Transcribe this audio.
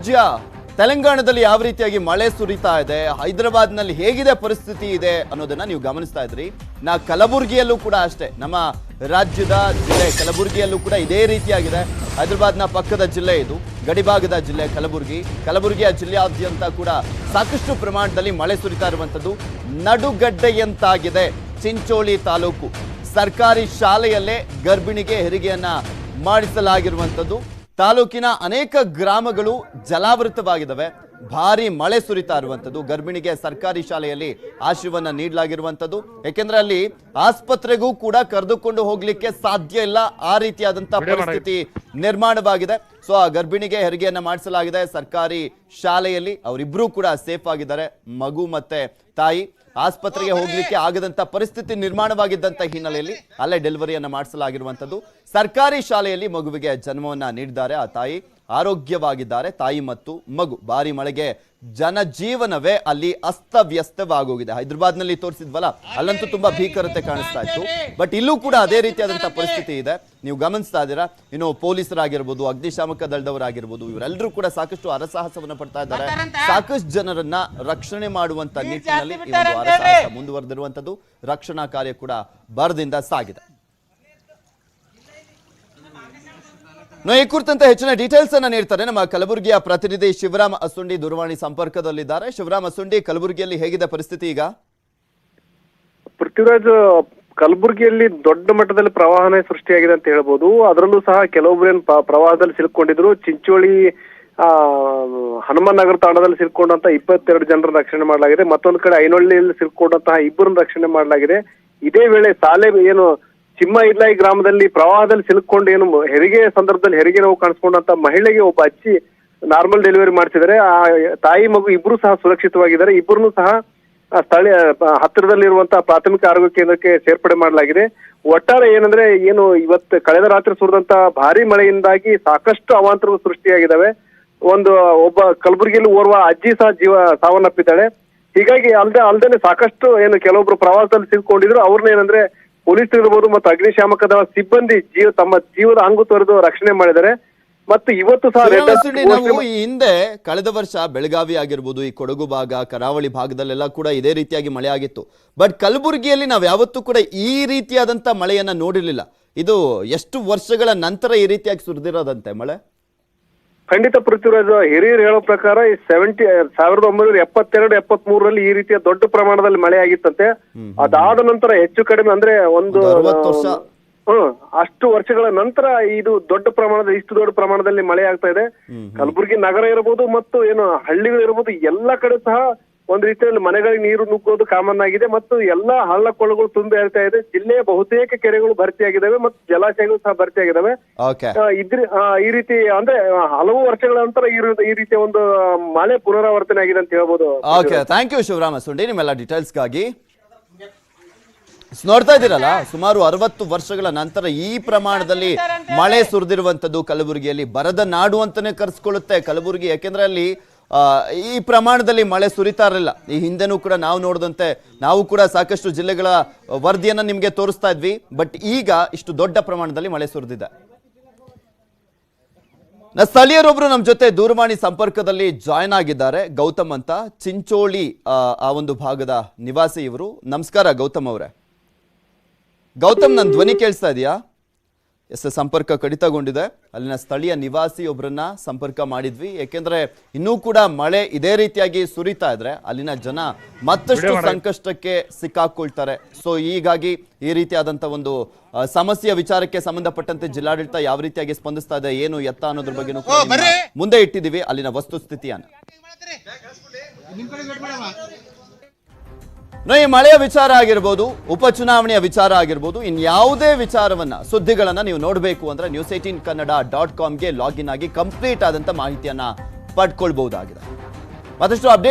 ರಾಜ್ಯ ತೆಲಂಗಾಣದಲ್ಲಿ ಯಾವ ರೀತಿಯಾಗಿ ಮಳೆ ಸುರಿತಾ ಇದೆ ಹೈದರಾಬಾದ್ನಲ್ಲಿ ಹೇಗಿದೆ ಪರಿಸ್ಥಿತಿ ಇದೆ ಅನ್ನೋದನ್ನ ನೀವು ಗಮನಿಸ್ತಾ ಇದ್ರಿ. ನಾ ಕಲಬುರಗಿಯಲ್ಲೂ ಕೂಡ ಅಷ್ಟೇ, ನಮ್ಮ ರಾಜ್ಯದ ಜಿಲ್ಲೆ ಕಲಬುರಗಿಯಲ್ಲೂ ಕೂಡ ಇದೇ ರೀತಿಯಾಗಿದೆ. ಹೈದರಾಬಾದ್ನ ಪಕ್ಕದ ಜಿಲ್ಲೆ ಇದು, ಗಡಿಭಾಗದ ಜಿಲ್ಲೆ ಕಲಬುರಗಿ. ಕಲಬುರಗಿಯ ಜಿಲ್ಲೆಯಾದ್ಯಂತ ಕೂಡ ಸಾಕಷ್ಟು ಪ್ರಮಾಣದಲ್ಲಿ ಮಳೆ ಸುರಿತಾ ಇರುವಂತದ್ದು ನಡುಗಡ್ಡೆಯಂತಾಗಿದೆ ಚಿಂಚೋಳಿ ತಾಲೂಕು. ಸರ್ಕಾರಿ ಶಾಲೆಯಲ್ಲೇ ಗರ್ಭಿಣಿಗೆ ಹೆರಿಗೆಯನ್ನ ಮಾಡಿಸಲಾಗಿರುವಂಥದ್ದು. ತಾಲೂಕಿನ ಅನೇಕ ಗ್ರಾಮಗಳು ಜಲಾವೃತವಾಗಿದ್ದಾವೆ ಭಾರಿ ಮಳೆ ಸುರಿತಾ ಇರುವಂಥದ್ದು. ಗರ್ಭಿಣಿಗೆ ಸರ್ಕಾರಿ ಶಾಲೆಯಲ್ಲಿ ಆಶ್ರಯವನ್ನ ನೀಡಲಾಗಿರುವಂಥದ್ದು. ಯಾಕೆಂದ್ರೆ ಅಲ್ಲಿ ಆಸ್ಪತ್ರೆಗೂ ಕೂಡ ಕರೆದುಕೊಂಡು ಹೋಗ್ಲಿಕ್ಕೆ ಸಾಧ್ಯ ಇಲ್ಲ. ಆ ರೀತಿಯಾದಂತಹ ಪರಿಸ್ಥಿತಿ ನಿರ್ಮಾಣವಾಗಿದೆ. ಸೊ ಆ ಗರ್ಭಿಣಿಗೆ ಹೆರಿಗೆಯನ್ನ ಮಾಡಿಸಲಾಗಿದೆ ಸರ್ಕಾರಿ ಶಾಲೆಯಲ್ಲಿ. ಅವರಿಬ್ರು ಕೂಡ ಸೇಫ್ ಆಗಿದ್ದಾರೆ. ಮಗು ಮತ್ತೆ ತಾಯಿ ಆಸ್ಪತ್ರೆಗೆ ಹೋಗ್ಲಿಕ್ಕೆ ಆಗದಂತ ಪರಿಸ್ಥಿತಿ ನಿರ್ಮಾಣವಾಗಿದ್ದಂತ ಹಿನ್ನೆಲೆಯಲ್ಲಿ ಅಲ್ಲೇ ಡೆಲಿವರಿಯನ್ನ ಮಾಡಿಸಲಾಗಿರುವಂತದ್ದು ಸರ್ಕಾರಿ ಶಾಲೆಯಲ್ಲಿ ಮಗುವಿಗೆ ಜನ್ಮವನ್ನ ನೀಡಿದ್ದಾರೆ. ಆ ತಾಯಿ ಆರೋಗ್ಯವಾಗಿದ್ದಾರೆ. ತಾಯಿ ಮತ್ತು ಮಗು. ಭಾರಿ ಮಳೆಗೆ ಜನಜೀವನವೇ ಅಲ್ಲಿ ಅಸ್ತವ್ಯಸ್ತವಾಗೋಗಿದೆ. ಹೈದರಾಬಾದ್ನಲ್ಲಿ ತೋರಿಸಿದ್ವಲ್ಲ ಅಲ್ಲಂತೂ ತುಂಬಾ ಭೀಕರತೆ ಕಾಣಿಸ್ತಾ ಇತ್ತು. ಬಟ್ ಇಲ್ಲೂ ಕೂಡ ಅದೇ ರೀತಿಯಾದಂತಹ ಪರಿಸ್ಥಿತಿ ಇದೆ. ನೀವು ಗಮನಿಸ್ತಾ ಇದ್ದೀರಾ? ಇನ್ನು ಪೊಲೀಸರಾಗಿರ್ಬೋದು ಅಗ್ನಿಶಾಮಕ ದಳದವರಾಗಿರ್ಬೋದು ಇವರೆಲ್ಲರೂ ಕೂಡ ಸಾಕಷ್ಟು ಅರಸಾಹಸವನ್ನು ಪಡ್ತಾ ಇದ್ದಾರೆ. ಸಾಕಷ್ಟು ಜನರನ್ನ ರಕ್ಷಣೆ ಮಾಡುವಂತ ನಿಟ್ಟಿನಲ್ಲಿ ಈ ಒಂದು ಅರಸಾಹಸ ಮುಂದುವರೆದಿರುವಂತದ್ದು ರಕ್ಷಣಾ ಕಾರ್ಯ ಕೂಡ ಬರದಿಂದ ಸಾಗಿದೆ. ಈ ಕುರಿತಂತೆ ಹೆಚ್ಚಿನ ಡೀಟೇಲ್ಸ್ ಅನ್ನ ನೀಡ್ತಾರೆ ನಮ್ಮ ಕಲಬುರಗಿಯ ಪ್ರತಿನಿಧಿ ಶಿವರಾಮ್ ಅಸುಂಡಿ ದೂರವಾಣಿ ಸಂಪರ್ಕದಲ್ಲಿದ್ದಾರೆ. ಶಿವರಾಮ್ ಅಸುಂಡಿ, ಕಲಬುರಗಿಯಲ್ಲಿ ಹೇಗಿದೆ ಪರಿಸ್ಥಿತಿ ಈಗ? ಪೃಥ್ವಿರಾಜ್, ಕಲಬುರಗಿಯಲ್ಲಿ ದೊಡ್ಡ ಮಟ್ಟದಲ್ಲಿ ಪ್ರವಾಹನೇ ಸೃಷ್ಟಿಯಾಗಿದೆ ಅಂತ ಹೇಳ್ಬೋದು. ಅದರಲ್ಲೂ ಸಹ ಕೆಲವೊಬ್ಬರೇನ್ ಪ್ರವಾಹದಲ್ಲಿ ಸಿಲುಕೊಂಡಿದ್ರು. ಚಿಂಚೋಳಿ, ಆ ಹನುಮಾನ್ ನಗರ ತಾಣದಲ್ಲಿ ಸಿಲ್ಕೊಂಡಂತ ಇಪ್ಪತ್ತೆರಡು ಜನರ ರಕ್ಷಣೆ ಮಾಡಲಾಗಿದೆ. ಮತ್ತೊಂದು ಕಡೆ ಐನೊಳ್ಳಿಯಲ್ಲಿ ಸಿಲ್ಕೊಂಡಂತಹ ಇಬ್ಬರನ್ನ ರಕ್ಷಣೆ ಮಾಡಲಾಗಿದೆ. ಇದೇ ವೇಳೆ ಸಾಲೆ ಏನು ಚಿಮ್ಮ ಇರ್ಲಾಯಿ ಗ್ರಾಮದಲ್ಲಿ ಪ್ರವಾಹದಲ್ಲಿ ಸಿಲುಕೊಂಡು ಏನು ಹೆರಿಗೆ ಸಂದರ್ಭದಲ್ಲಿ ಹೆರಿಗೆ ನೋವು ಕಾಣಿಸ್ಕೊಂಡಂತ ಮಹಿಳೆಗೆ ಒಬ್ಬ ಅಜ್ಜಿ ನಾರ್ಮಲ್ ಡೆಲಿವರಿ ಮಾಡ್ತಿದ್ದಾರೆ ಆ ತಾಯಿ ಮಗು ಇಬ್ರು ಸಹ ಸುರಕ್ಷಿತವಾಗಿದ್ದಾರೆ. ಇಬ್ಬರನ್ನು ಸಹ ಸ್ಥಳೀಯ ಹತ್ತಿರದಲ್ಲಿರುವಂತಹ ಪ್ರಾಥಮಿಕ ಆರೋಗ್ಯ ಕೇಂದ್ರಕ್ಕೆ ಸೇರ್ಪಡೆ ಮಾಡಲಾಗಿದೆ. ಒಟ್ಟಾರೆ ಏನಂದ್ರೆ, ಏನು ಇವತ್ತು ಕಳೆದ ರಾತ್ರಿ ಸುರಿದಂತ ಭಾರಿ ಮಳೆಯಿಂದಾಗಿ ಸಾಕಷ್ಟು ಅವಾಂತರಗಳು ಸೃಷ್ಟಿಯಾಗಿದ್ದಾವೆ. ಒಂದು, ಒಬ್ಬ ಕಲಬುರಗಿಯಲ್ಲಿ ಓರ್ವ ಅಜ್ಜಿ ಸಹ ಜೀವ, ಸಾವನ್ನಪ್ಪಿದ್ದಾಳೆ. ಹೀಗಾಗಿ ಅಲ್ದೆ, ಅಲ್ದೇನೆ ಸಾಕಷ್ಟು ಏನು ಕೆಲವೊಬ್ರು ಪ್ರವಾಸದಲ್ಲಿ ಸಿಕ್ಕೊಂಡಿದ್ರು ಅವ್ರನ್ನ ಏನಂದ್ರೆ ಪೊಲೀಸ್ ಇರ್ಬೋದು ಮತ್ತು ಅಗ್ನಿಶಾಮಕ ದಳ ಸಿಬ್ಬಂದಿ ಜೀವ ತಮ್ಮ ಜೀವದ ಹಂಗು ತೊರೆದು ರಕ್ಷಣೆ ಮಾಡಿದ್ದಾರೆ. ಮತ್ತು ಇವತ್ತು ಸಹ ರೆಡ್ ನಾವು ಈ ಹಿಂದೆ ಕಳೆದ ವರ್ಷ ಬೆಳಗಾವಿ ಆಗಿರ್ಬೋದು ಈ ಕೊಡಗು ಭಾಗ ಕರಾವಳಿ ಭಾಗದಲ್ಲೆಲ್ಲ ಕೂಡ ಇದೇ ರೀತಿಯಾಗಿ ಮಳೆ ಆಗಿತ್ತು. ಬಟ್ ಕಲಬುರಗಿಯಲ್ಲಿ ನಾವು ಯಾವತ್ತೂ ಕೂಡ ಈ ರೀತಿಯಾದಂತ ಮಳೆಯನ್ನ ನೋಡಿರ್ಲಿಲ್ಲ. ಇದು ಎಷ್ಟು ವರ್ಷಗಳ ನಂತರ ಈ ರೀತಿಯಾಗಿ ಸುರಿದಿರೋದಂತೆ ಮಳೆ? ಖಂಡಿತ ಪೃಥ್ವಿರಾಜ್ ಹಿರಿಯರು ಹೇಳೋ ಪ್ರಕಾರ ಈ ಸೆವೆಂಟಿ ಸಾವಿರದ ಒಂಬೈನೂರ ಎಪ್ಪತ್ತೆರಡು ಎಪ್ಪತ್ ಮೂರರಲ್ಲಿ ಈ ರೀತಿಯ ದೊಡ್ಡ ಪ್ರಮಾಣದಲ್ಲಿ ಮಳೆ ಆಗಿತ್ತಂತೆ. ಅದಾದ ನಂತರ ಹೆಚ್ಚು ಕಡಿಮೆ ಅಂದ್ರೆ ಒಂದು. ಹ್ಮ್ ಅಷ್ಟು ವರ್ಷಗಳ ನಂತರ ಇದು ದೊಡ್ಡ ಪ್ರಮಾಣದ ಇಷ್ಟು ದೊಡ್ಡ ಪ್ರಮಾಣದಲ್ಲಿ ಮಳೆ ಆಗ್ತಾ ಇದೆ. ಕಲಬುರಗಿ ನಗರ ಇರಬಹುದು ಮತ್ತು ಏನು ಹಳ್ಳಿಗಳು ಇರಬಹುದು ಎಲ್ಲ ಕಡೆ ಸಹ ಒಂದ್ ರೀತಿಯಲ್ಲಿ ಮನೆಗಳಿಗೆ ನೀರು ನುಗ್ಗೋದು ಕಾಮನ್ ಆಗಿದೆ ಮತ್ತು ಎಲ್ಲಾ ಹಳ್ಳ ಕೊಳ್ಳಗಳು ತುಂಬಿ ಹರಿತಾ ಇದೆ. ಜಿಲ್ಲೆಯ ಬಹುತೇಕ ಕೆರೆಗಳು ಭರ್ತಿಯಾಗಿದ್ದಾವೆ ಮತ್ತು ಜಲಾಶಯಗಳು ಸಹ ಭರ್ತಿಯಾಗಿದ್ದಾವೆ. ಓಕೆ ಇದ್ರ ಆ, ಈ ರೀತಿ ಅಂದ್ರೆ ಹಲವು ವರ್ಷಗಳ ನಂತರ ಈ ರೀ- ಈ ರೀತಿಯ ಒಂದು ಮಳೆ ಪುನರಾವರ್ತನೆ ಆಗಿದೆ ಅಂತ ಹೇಳ್ಬೋದು. Okay thank you Shivarama. ಸುಂಡಿ ನಿಮ್ಮೆಲ್ಲ ಡೀಟೇಲ್ಸ್ಗಾಗಿ ನೋಡ್ತಾ ಇದ್ದೀರಲ್ಲ ಸುಮಾರು ಅರವತ್ತು ವರ್ಷಗಳ ನಂತರ ಈ ಪ್ರಮಾಣದಲ್ಲಿ ಮಳೆ ಸುರಿದಿರುವಂತದ್ದು ಕಲಬುರಗಿಯಲ್ಲಿ. ಬರದ ನಾಡು ಅಂತಾನೆ ಕರೆಸ್ಕೊಳ್ಳುತ್ತೆ ಕಲಬುರಗಿ. ಯಾಕೆಂದ್ರೆ ಅಲ್ಲಿ ಈ ಪ್ರಮಾಣದಲ್ಲಿ ಮಳೆ ಸುರಿತಾ ಇರಲಿಲ್ಲ. ಈ ಹಿಂದೆನೂ ಕೂಡ ನಾವು ನೋಡಿದಂತೆ ನಾವು ಕೂಡ ಸಾಕಷ್ಟು ಜಿಲ್ಲೆಗಳ ವರದಿಯನ್ನು ನಿಮಗೆ ತೋರಿಸ್ತಾ ಇದ್ವಿ. ಬಟ್ ಈಗ ಇಷ್ಟು ದೊಡ್ಡ ಪ್ರಮಾಣದಲ್ಲಿ ಮಳೆ ಸುರಿದಿದೆ. ಸ್ಥಳೀಯರೊಬ್ಬರು ನಮ್ಮ ಜೊತೆ ದೂರವಾಣಿ ಸಂಪರ್ಕದಲ್ಲಿ ಜಾಯ್ನ್ ಆಗಿದ್ದಾರೆ. ಗೌತಮ್ ಅಂತ. ಚಿಂಚೋಳಿ ಆ, ಆ ಒಂದು ಭಾಗದ ನಿವಾಸಿ ಇವರು. ನಮಸ್ಕಾರ ಗೌತಮ್ ಅವರೇ. ಗೌತಮ್ ನನ್ನ ಧ್ವನಿ ಕೇಳಿಸ್ತಾ ಇದೆಯಾ? ಎಸ್ ಸಂಪರ್ಕ ಕಡಿತಗೊಂಡಿದೆ. ಅಲ್ಲಿನ ಸ್ಥಳೀಯ ನಿವಾಸಿ ಒಬ್ಬರನ್ನ ಸಂಪರ್ಕ ಮಾಡಿದ್ವಿ. ಯಾಕೆಂದ್ರೆ ಇನ್ನೂ ಕೂಡ ಮಳೆ ಇದೇ ರೀತಿಯಾಗಿ ಸುರಿತಾ ಇದ್ರೆ ಅಲ್ಲಿನ ಜನ ಮತ್ತಷ್ಟು ಸಂಕಷ್ಟಕ್ಕೆ ಸಿಕ್ಕಾಕೊಳ್ತಾರೆ. ಸೊ ಹೀಗಾಗಿ ಈ ರೀತಿಯಾದಂತ ಒಂದು ಸಮಸ್ಯೆ ಸಮಸ್ಯೆಯ ವಿಚಾರಕ್ಕೆ ಸಂಬಂಧಪಟ್ಟಂತೆ ಜಿಲ್ಲಾಡಳಿತ ಯಾವ ರೀತಿಯಾಗಿ ಸ್ಪಂದಿಸ್ತಾ ಇದೆ ಏನು ಎತ್ತ ಅನ್ನೋದ್ರ ಬಗ್ಗೆನೂ ಕೂಡ ಮುಂದೆ ಇಟ್ಟಿದ್ದೀವಿ. ಅಲ್ಲಿನ ವಸ್ತುಸ್ಥಿತಿಯನ್ನು ಈ ಮಳೆಯ ವಿಚಾರ ಆಗಿರ್ಬೋದು, ಉಪಚುನಾವಣೆಯ ವಿಚಾರ ಆಗಿರ್ಬೋದು ಇನ್ಯಾವುದೇ ವಿಚಾರವನ್ನ, ಸುದ್ದಿಗಳನ್ನ ನೀವು ನೋಡಬೇಕು ಅಂದ್ರೆ ನ್ಯೂಸ್ ಏಟೀನ್ ಕನ್ನಡ ಡಾಟ್ ಕಾಮ್ಗೆ ಲಾಗಿನ್ ಆಗಿ ಕಂಪ್ಲೀಟ್ ಆದಂತ ಮಾಹಿತಿಯನ್ನ ಪಡ್ಕೊಳ್ಬಹುದಾಗಿದೆ. ಮತ್ತಷ್ಟು ಅಪ್ಡೇಟ್